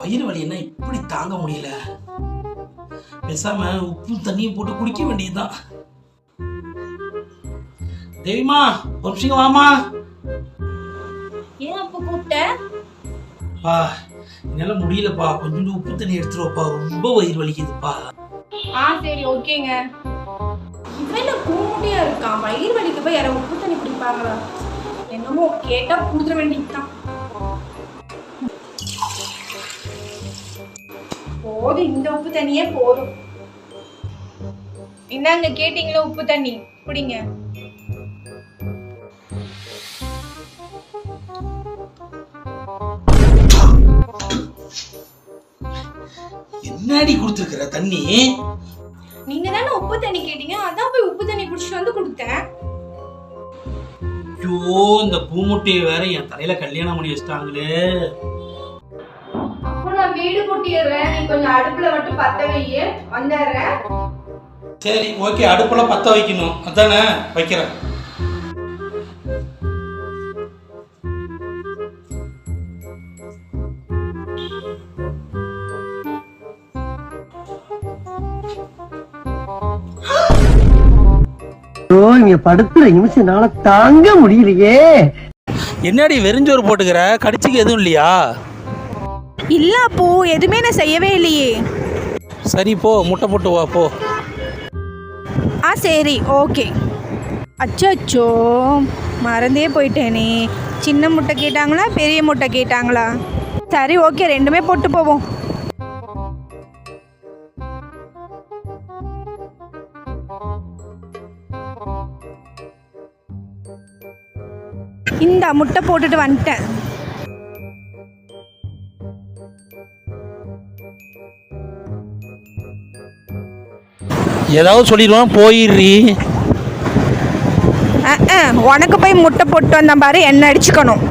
வயிறு வலி என்ன இப்படி தாங்க முடியல? பேசாம உப்பு தண்ணியும் போட்டு குடிக்க வேண்டியதுதான். தேவிமா ஒரு நிமிஷம் வாமா ஏன் அப்ப கூப்பிட்ட? பா என்னால முடியலப்பா. கொஞ்சோண்டு உப்பு தண்ணி எடுத்துருவப்பா. ரொம்ப வயிறு வலிக்குதுப்பா. ஆ சரி ஓகேங்க. இவன் என்ன கூமுட்டியா இருக்கான் வயிறு வலிக்கு போய் யாரும் உப்பு தண்ணி குடிப்பாங்களா? என்னமோ கேட்டா குடுத்துட வேண்டியதுதான். போதும் இந்த உப்பு தண்ணியே போதும். இந்தாங்க கேட்டீங்களா உப்பு தண்ணி? குடிங்க. என்னடி கொடுத்துருக்குற தண்ணி? நீங்க தானே உப்பு தண்ணி கேட்டீங்க அதான் போய் உப்பு தண்ணி குடிச்சிட்டு வந்து கொடுத்தேன். ஐயோ இந்த பூமுட்டையை வேற என் தலையில கல்யாணம் பண்ணி வச்சிட்டாங்களே. நான் வீடு கூட்டிடுறேன். நீ கொஞ்சம் அடுப்புல மட்டும் பத்த வையே. வந்துடுறேன். சரி ஓகே அடுப்புல பத்த வைக்கணும். அதானே? வைக்கிறேன். இங்க படுத்துற நிமிஷம்னால தாங்க முடியலையே. என்னடி வெறிஞ்சோறு போட்டுக்கிற? கடிச்சுக்கு எதுவும் இல்லையா? இல்ல அப்போ எதுவுமே நான் செய்யவே இல்லையே. சரி போ முட்டை போட்டு வா போ. ஆ சரி ஓகே. அச்சோ மறந்தே போயிட்டேனே. சின்ன முட்டை கேட்டாங்களா பெரிய முட்டை கேட்டாங்களா? சரி ஓகே ரெண்டுமே போட்டு போவோம். இந்த முட்டை போட்டுட்டு வந்துட்டேன். ஏதாவது சொல்லிடுவான் போயிடுறி. உனக்கு போய் முட்டை போட்டு வந்த பாரு என்ன அடிச்சுக்கணும்.